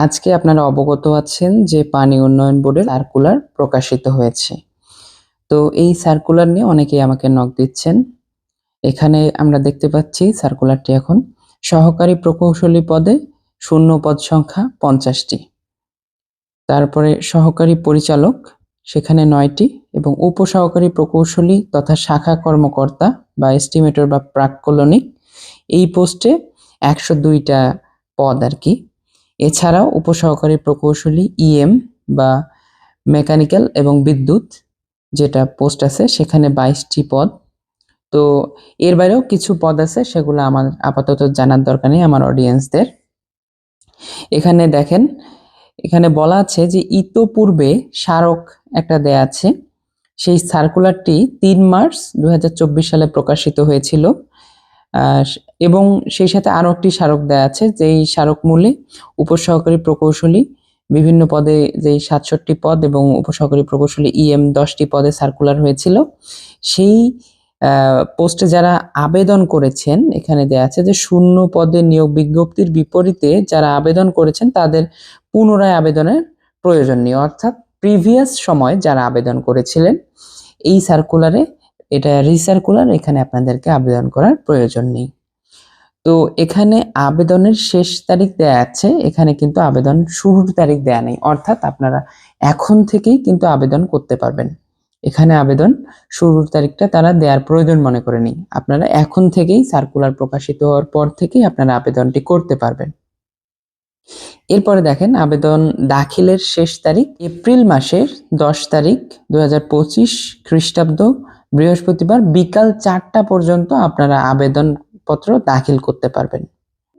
আজকে আপনারা অবগত আছেন যে পানি উন্নয়ন বোর্ডের সার্কুলার প্রকাশিত হয়েছে। তো এই সার্কুলার নিয়ে অনেকেই আমাকে নক দিচ্ছেন। এখানে আমরা দেখতে পাচ্ছি সার্কুলারটি এখন সহকারী প্রকৌশলী পদে শূন্য পদ সংখ্যা পঞ্চাশটি। তারপরে সহকারী পরিচালক সেখানে নয়টি এবং উপসহকারী প্রকৌশলী তথা শাখা কর্মকর্তা বা এস্টিমেটর বা প্রাক্কলনিক এই পোস্টে একশো দুইটা পদ আর কি। এছাড়াও উপসহকারী প্রকৌশলী ইএম বা মেকানিক্যাল এবং বিদ্যুৎ যেটা পোস্ট আছে, সেখানে বাইশটি পদ। তো এর বাইরেও কিছু পদ আছে, সেগুলো আমার আপাতত জানার দরকার নেই আমার অডিয়েন্সদের এখানে দেখেন, এখানে বলা আছে যে ইতোপূর্বে স্মারক একটা দেয়া আছে। সেই সার্কুলারটি তিন মার্চ দু হাজার চব্বিশ সালে প্রকাশিত হয়েছিল। এবং সেই সাথে আরও একটি স্মারক দেয়া আছে, যেই স্মারক মূলে উপসহকারী প্রকৌশলী বিভিন্ন পদে যেই সাতষট্টি পদ এবং উপসহকারী প্রকৌশলী ইএম দশটি পদে সার্কুলার হয়েছিল, সেই পোস্টে যারা আবেদন করেছেন, এখানে দেয়া আছে যে শূন্য পদে নিয়োগ বিজ্ঞপ্তির বিপরীতে যারা আবেদন করেছেন, তাদের পুনরায় আবেদনের প্রয়োজন নেই। অর্থাৎ প্রিভিয়াস সময় যারা আবেদন করেছিলেন, এই সার্কুলারে এটা রিসার্কুলার এখানে আপনাদেরকে আবেদন করার প্রয়োজন নেই। তো এখানে আবেদনের শেষ তারিখ দেয়া আছে। এখানে কিন্তু আবেদন শুরুর তারিখ দেয়া নেই। অর্থাৎ আপনারা এখন থেকেই কিন্তু আবেদন করতে পারবেন। এখানে আবেদন শুরুর তারিখটা তারা দেওয়ার প্রয়োজন মনে করেনি আপনারা এখন থেকেই সার্কুলার প্রকাশিত হওয়ার পর থেকেই আপনারা আবেদনটি করতে পারবেন। এরপরে দেখেন, আবেদন দাখিলের শেষ তারিখ এপ্রিল মাসের দশ তারিখ দু হাজার পঁচিশ খ্রিস্টাব্দ বৃহস্পতিবার বিকাল চারটা পর্যন্ত আপনারা আবেদনপত্র দাখিল করতে পারবেন।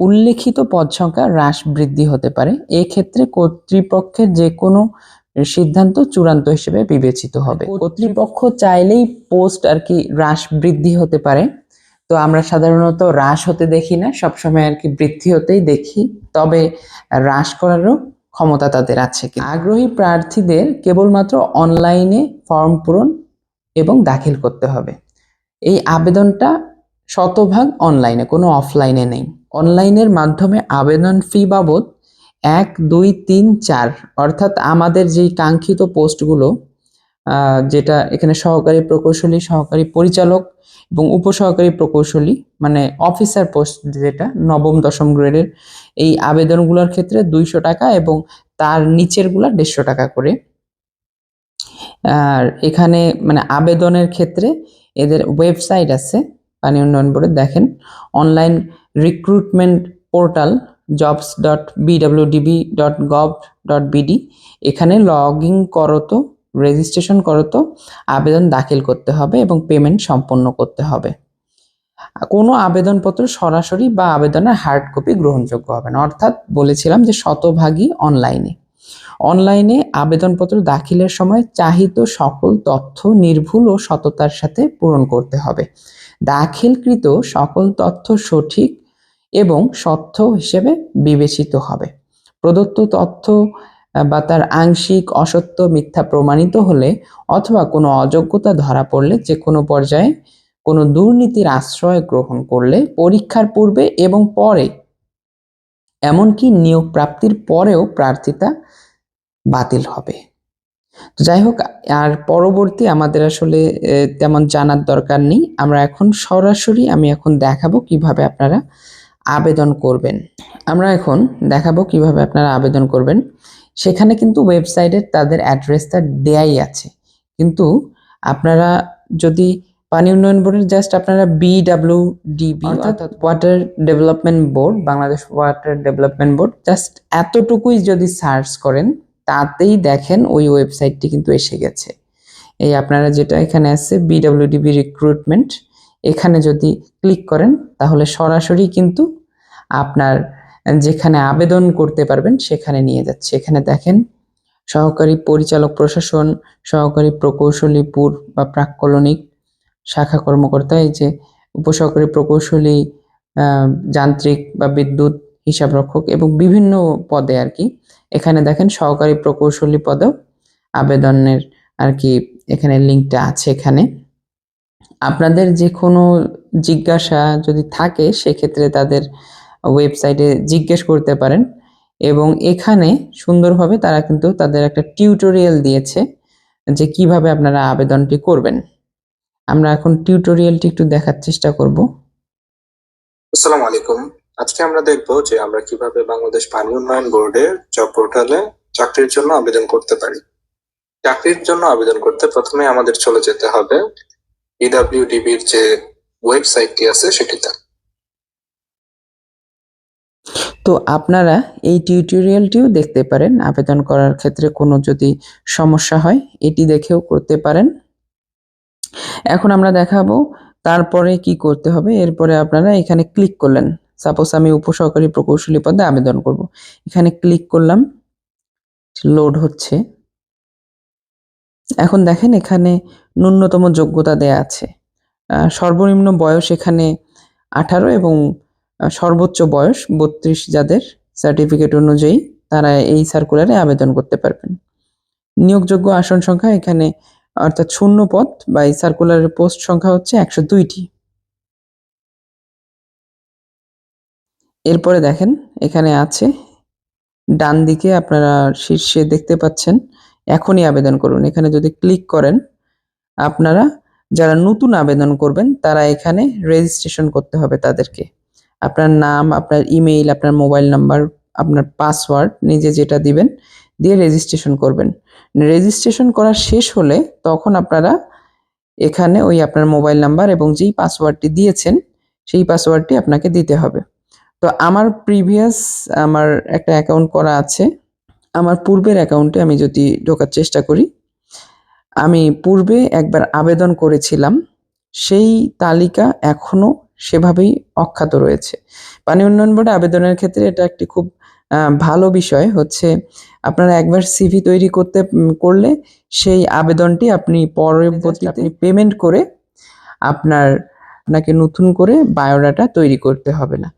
উল্লেখিত পদ সংখ্যা হ্রাস বৃদ্ধি হতে পারে। এক্ষেত্রে কর্তৃপক্ষের যে কোনো সিদ্ধান্ত চূড়ান্ত হিসেবে বিবেচিত হবে। কর্তৃপক্ষ চাইলেই পোস্ট আর কি হ্রাস বৃদ্ধি হতে পারে। তো আমরা সাধারণত হ্রাস হতে দেখি না সবসময় আর কি বৃদ্ধি হতেই দেখি। তবে হ্রাস করারও ক্ষমতা তাদের আছে কি আগ্রহী প্রার্থীদের কেবলমাত্র অনলাইনে ফর্ম পূরণ এবং দাখিল করতে হবে। এই আবেদনটা শতভাগ অনলাইনে কোনো অফলাইনে নেই। অনলাইনের মাধ্যমে আবেদন ফি বাবদ এক, দুই, তিন, চার, অর্থাৎ আমাদের যেই কাঙ্ক্ষিত পোস্টগুলো যেটা এখানে সহকারী প্রকৌশলী, সহকারী পরিচালক এবং উপসহকারী প্রকৌশলী মানে অফিসার পোস্ট যেটা, নবম, দশম গ্রেডের এই আবেদনগুলোর ক্ষেত্রে দুইশো টাকা এবং তার নিচেরগুলা দেড়শো টাকা করে। আর এখানে মানে আবেদনের ক্ষেত্রে এদের ওয়েবসাইট আছে পানি উন্নয়ন বোর্ডে দেখেন। Online recruitment portal jobs dot BWDB dot gov dot BD এখানে লগ ইন করতো রেজিস্ট্রেশন করতো আবেদন দাখিল করতে হবে এবং পেমেন্ট সম্পন্ন করতে হবে। কোনো আবেদনপত্র সরাসরি বা আবেদনের হার্ড কপি গ্রহণযোগ্য হবে না। অর্থাৎ বলেছিলাম যে শতভাগই অনলাইনে অনলাইনে আবেদনপত্র দাখিলের সময় চাহিত সকল তথ্য, নির্ভুল ও সততার সাথে পূরণ করতে হবে। দাখিলকৃত সকল তথ্য সঠিক এবং সত্য হিসেবে বিবেচিত হবে। প্রদত্ত তথ্য বা তার আংশিক অসত্য, মিথ্যা প্রমাণিত হলে অথবা কোনো অযোগ্যতা ধরা পড়লে যে কোনো পর্যায়ে কোনো দুর্নীতির আশ্রয় গ্রহণ করলে পরীক্ষার পূর্বে এবং পরে, এমনকি নিয়োগ প্রাপ্তির পরেও প্রার্থিতা বাতিল হবে। তো যাই হোক আর পরবর্তী আমাদের আসলে তেমন জানার দরকার নেই। আমরা এখন সরাসরি আমি এখন দেখাবো কীভাবে আপনারা আবেদন করবেন। আমরা এখন দেখাবো কীভাবে আপনারা আবেদন করবেন। সেখানে কিন্তু ওয়েবসাইটে তাদের অ্যাড্রেসটা দেয়াই আছে। কিন্তু আপনারা যদি পানি উন্নয়ন বোর্ডের জাস্ট আপনারা বিডাব্লিউডিবি অর্থাৎ water development board Bangladesh water development board just এতটুকুই যদি সার্চ করেন তাতেই দেখেন ওই ওয়েবসাইটটি কিন্তু এসে গেছে। এই আপনারা যেটা এখানে আছে বিডাব্লিউডিবি রিক্রুটমেন্ট এখানে যদি ক্লিক করেন তাহলে সরাসরি কিন্তু আপনার যেখানে আবেদন করতে পারবেন সেখানে নিয়ে যাচ্ছে। এখানে দেখেন সহকারী পরিচালক প্রশাসন, সহকারী প্রকৌশলী পুর বা প্রাক্কলনিক, শাখা কর্মকর্তা, এই যে উপসহকারী প্রকৌশলী যান্ত্রিক বা বিদ্যুৎ হিসাবরক্ষক এবং বিভিন্ন পদে আর কি। এখানে দেখেন সহকারী প্রকৌশলী পদেও আবেদনের আর কি এখানে লিঙ্কটা আছে এখানে। আপনাদের যে কোনো জিজ্ঞাসা যদি থাকে, সেক্ষেত্রে তাদের ওয়েবসাইটে জিজ্ঞেস করতে পারেন এবং এখানে সুন্দরভাবে তারা কিন্তু তাদের একটা টিউটোরিয়াল দিয়েছে যে কীভাবে আপনারা আবেদনটি করবেন। আমরা এখন টিউটোরিয়ালটি একটু দেখার চেষ্টা করব। আসসালামু আলাইকুম। আজকে আমরা দেখব যে আমরা কীভাবে বাংলাদেশ পানি উন্নয়ন বোর্ডের জব পোর্টালে চাকরির জন্য আবেদন করতে পারি। চাকরির জন্য আবেদন করতে প্রথমে আমাদের চলে যেতে হবে ইডাব্লিউডিবির যে ওয়েবসাইটটি আছে সেটিতে। তো আপনারা এই টিউটোরিয়ালটিও দেখতে পারেন। আবেদন করার ক্ষেত্রে কোনো যদি সমস্যা হয়, এটি দেখেও করতে পারেন। এখন আমরা দেখাবো তারপরে কি করতে হবে। এরপরে আপনারা এখানে ক্লিক করলেন। সাপোজ আমি উপসহকারী প্রকৌশলী পদে আবেদন করব। এখানে ক্লিক করলাম লোড হচ্ছে। এখন দেখেন এখানে ন্যূনতম যোগ্যতা দেয়া আছে। সর্বনিম্ন বয়স এখানে আঠারো এবং সর্বোচ্চ বয়স বত্রিশ যাদের সার্টিফিকেট অনুযায়ী তারা এই সার্কুলারে আবেদন করতে পারবেন। নিয়োগযোগ্য আসন সংখ্যা এখানে অর্থাৎ শূন্য পদ বা এই সার্কুলারের পোস্ট সংখ্যা হচ্ছে একশো দুইটি। এরপরে দেখেন, এখানে আছে, ডান দিকে আপনারা শীর্ষে দেখতে পাচ্ছেন, এখনই আবেদন করুন। এখানে যদি ক্লিক করেন, আপনারা যারা নতুন আবেদন করবেন, তারা এখানে রেজিস্ট্রেশন করতে হবে তাদেরকে। আপনার নাম, আপনার ইমেইল আপনার মোবাইল নাম্বার আপনার পাসওয়ার্ড নিজে যেটা দিবেন, দিয়ে রেজিস্ট্রেশন করবেন। রেজিস্ট্রেশন করা শেষ হলে তখন আপনারা এখানে ওই আপনার মোবাইল নাম্বার এবং যেই পাসওয়ার্ডটি দিয়েছেন, সেই পাসওয়ার্ডটি আপনাকে দিতে হবে। তো আমার প্রিভিয়াস আমার একটা অ্যাকাউন্ট করা আছে। আমার পূর্বের অ্যাকাউন্টে আমি যদি ঢোকার চেষ্টা করি আমি পূর্বে একবার আবেদন করেছিলাম সেই তালিকা এখনও সেভাবেই অখ্যাত রয়েছে। পানি উন্নয়ন বোর্ডে আবেদনের ক্ষেত্রে এটা একটি খুব ভালো বিষয় হচ্ছে আপনারা একবার সিভি তৈরি করতে করলে সেই আবেদনটি আপনি পরবর্তীতে আপনি পেমেন্ট করে আপনার আপনাকে নতুন করে বায়োডাটা তৈরি করতে হবে না।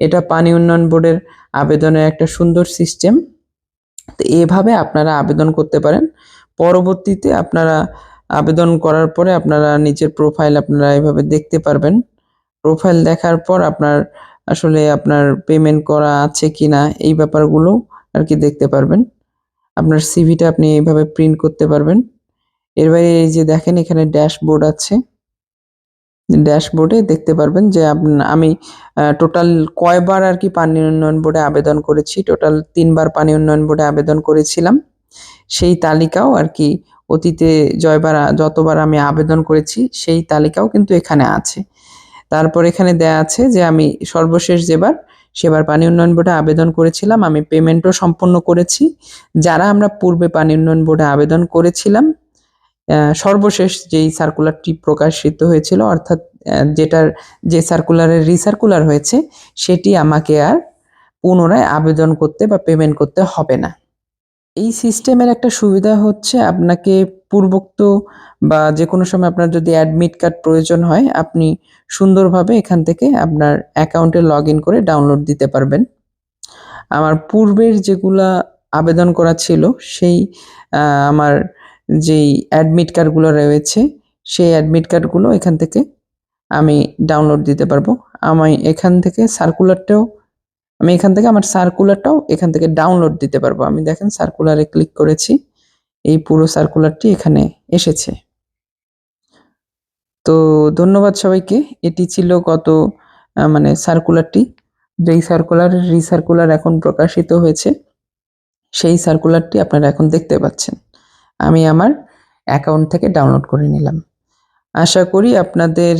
এটা পানি উন্নয়ন বোর্ডের আবেদনের একটা সুন্দর সিস্টেম। তো এভাবে আপনারা আবেদন করতে পারেন। পরবর্তীতে আপনারা আবেদন করার পরে আপনারা নিচের প্রোফাইল আপনারা এভাবে দেখতে পারবেন। প্রোফাইল দেখার পর আপনার আসলে আপনার পেমেন্ট করা আছে কি না এই ব্যাপারগুলো আর কি দেখতে পারবেন। আপনার সিভিটা আপনি এইভাবে প্রিন্ট করতে পারবেন। এর বাইরে এই যে দেখেন এখানে ড্যাশবোর্ড আছে। ড্যাশবোর্ডে দেখতে পারবেন যে আমি টোটাল কয়বার আর কি পানি উন্নয়ন বোর্ডে আবেদন করেছি, টোটাল তিনবার পানি উন্নয়ন বোর্ডে আবেদন করেছিলাম। সেই তালিকাও আর কি অতীতে জয়বার, যতবার আমি আবেদন করেছি, সেই তালিকাও কিন্তু এখানে আছে। তারপর এখানে দেয়া আছে যে আমি সর্বশেষ যেবার, সেবার পানি উন্নয়ন বোর্ডে আবেদন করেছিলাম, আমি পেমেন্টও সম্পন্ন করেছি। যারা আমরা পূর্বে পানি উন্নয়ন বোর্ডে আবেদন করেছিলাম সর্বশেষ যেই সার্কুলারটি প্রকাশিত হয়েছিল, অর্থাৎ যেটার, যে সার্কুলারের রিসার্কুলার হয়েছে, সেটি আমাকে আর পুনরায় আবেদন করতে বা পেমেন্ট করতে হবে না। এই সিস্টেমের একটা সুবিধা হচ্ছে আপনাকে পূর্বোক্ত বা যে কোনো সময় আপনার যদি অ্যাডমিট কার্ড প্রয়োজন হয়, আপনি সুন্দরভাবে এখান থেকে আপনার অ্যাকাউন্টে লগ ইন করে ডাউনলোড দিতে পারবেন। আমার পূর্বের যেগুলা আবেদন করা ছিল, সেই আমার যেই অ্যাডমিট কার্ডগুলো রয়েছে, সেই অ্যাডমিট কার্ডগুলো এখান থেকে আমি ডাউনলোড দিতে পারব। আমি এখান থেকে সার্কুলারটাও আমি এখান থেকে আমার সার্কুলারটাও এখান থেকে ডাউনলোড দিতে পারব। আমি দেখেন সার্কুলারে ক্লিক করেছি, এই পুরো সার্কুলারটি এখানে এসেছে। তো ধন্যবাদ সবাইকে। এটি ছিল গত মানে সার্কুলারটি যেই সার্কুলার রিসার্কুলার এখন প্রকাশিত হয়েছে, সেই সার্কুলারটি আপনারা এখন দেখতে পাচ্ছেন। আমি আমার অ্যাকাউন্ট থেকে ডাউনলোড করে নিলাম। আশা করি আপনাদের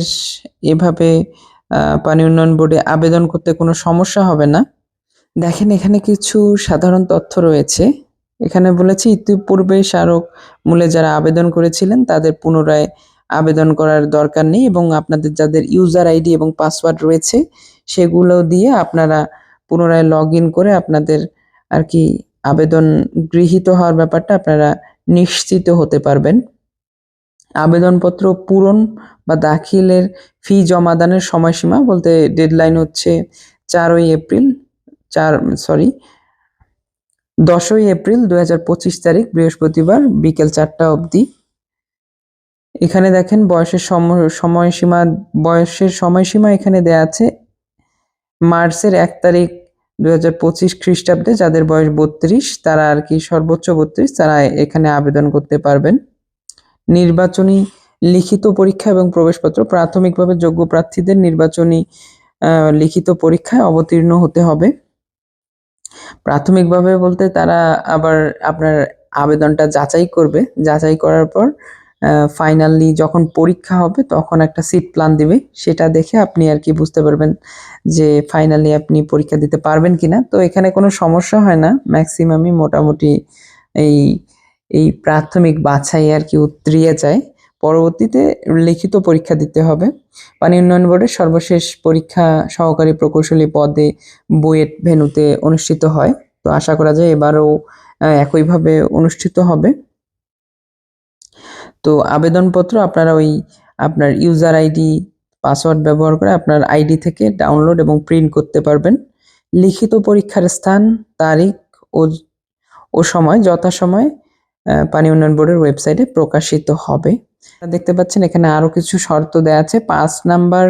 এভাবে পানি উন্নয়ন বোর্ডে আবেদন করতে কোনো সমস্যা হবে না। দেখেন এখানে কিছু সাধারণ তথ্য রয়েছে। এখানে বলেছে, ইতিপূর্বে স্মারক মূলে যারা আবেদন করেছিলেন, তাদের পুনরায় আবেদন করার দরকার নেই এবং আপনাদের যাদের ইউজার আইডি এবং পাসওয়ার্ড রয়েছে, সেগুলো দিয়ে আপনারা পুনরায় লগ করে আপনাদের আর কি আবেদন গৃহীত হওয়ার ব্যাপারটা আপনারা নিশ্চিত হতে পারবেন। আবেদনপত্র পূরণ বা দাখিলের ফি জমাদানের সময়সীমা বলতে ডেডলাইন হচ্ছে চারই এপ্রিল, চার সরি দশই এপ্রিল দু হাজার পঁচিশ তারিখ, বৃহস্পতিবার বিকেল চারটা অবধি। এখানে দেখেন বয়সের সম- সময়সীমা, বয়সের সময়সীমা এখানে দেয়া আছে। মার্চের এক তারিখ দুই হাজার পঁচিশ খ্রিস্টাব্দে যাদের বয়স বত্রিশ, তারা আর কি সর্বোচ্চ বত্রিশ, তারা এখানে আবেদন করতে পারবেন। নির্বাচনী লিখিত পরীক্ষা এবং প্রবেশপত্র, প্রাথমিকভাবে যোগ্য প্রার্থীদের নির্বাচনী লিখিত পরীক্ষায় অবতীর্ণ হতে হবে। প্রাথমিকভাবে বলতে তারা আবার আপনার আবেদনটা যাচাই করবে। যাচাই করার পর ফাইনালি যখন পরীক্ষা হবে তখন একটা সিট প্ল্যান দিবে। সেটা দেখে আপনি আর কি বুঝতে পারবেন যে ফাইনালি আপনি পরীক্ষা দিতে পারবেন কিনা। তো এখানে কোনো সমস্যা হয় না। ম্যাক্সিমামই মোটামুটি এই এই প্রাথমিক বাছাই আর কি উতরিয়ে যায়। পরবর্তীতে লিখিত পরীক্ষা দিতে হবে। পানি উন্নয়ন বোর্ডের সর্বশেষ পরীক্ষা সহকারী প্রকৌশলী পদে বুয়েট ভেন্যুতে অনুষ্ঠিত হয়। তো আশা করা যায় এবারও একইভাবে অনুষ্ঠিত হবে। তো আবেদনপত্র আপনারা ওই আপনার ইউজার আইডি পাসওয়ার্ড ব্যবহার করে আপনার আইডি থেকে ডাউনলোড এবং প্রিন্ট করতে পারবেন। লিখিত পরীক্ষার স্থান, তারিখ ও ও সময় যথাসময় পানি উন্নয়ন বোর্ডের ওয়েবসাইটে প্রকাশিত হবে। দেখতে পাচ্ছেন এখানে আরও কিছু শর্ত দেওয়া আছে। পাঁচ নাম্বার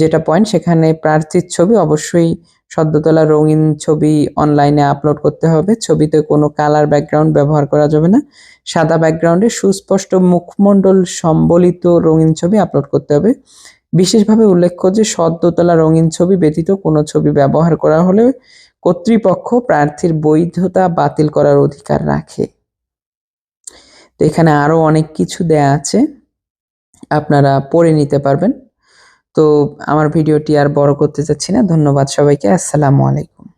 যেটা পয়েন্ট সেখানে প্রার্থীর ছবি অবশ্যই সদ্য তোলা রঙিন ছবি অনলাইনে আপলোড করতে হবে। ছবিতে কোনো কালার ব্যাকগ্রাউন্ড ব্যবহার করা যাবে না। সাদা ব্যাকগ্রাউন্ডে সুস্পষ্ট মুখমণ্ডল সম্বলিত রঙিন ছবি আপলোড করতে হবে। বিশেষভাবে উল্লেখ্য যে সদ্য তোলা রঙিন ছবি ব্যতীত কোনো ছবি ব্যবহার করা হলে কর্তৃপক্ষ প্রার্থীর বৈধতা বাতিল করার অধিকার রাখে। তো এখানে আরও অনেক কিছু দেয়া আছে। আপনারা পড়ে নিতে পারবেন। তো আমার ভিডিওটি আর বড় করতে চাচ্ছি না। ধন্যবাদ সবাইকে। আসসালামু আলাইকুম।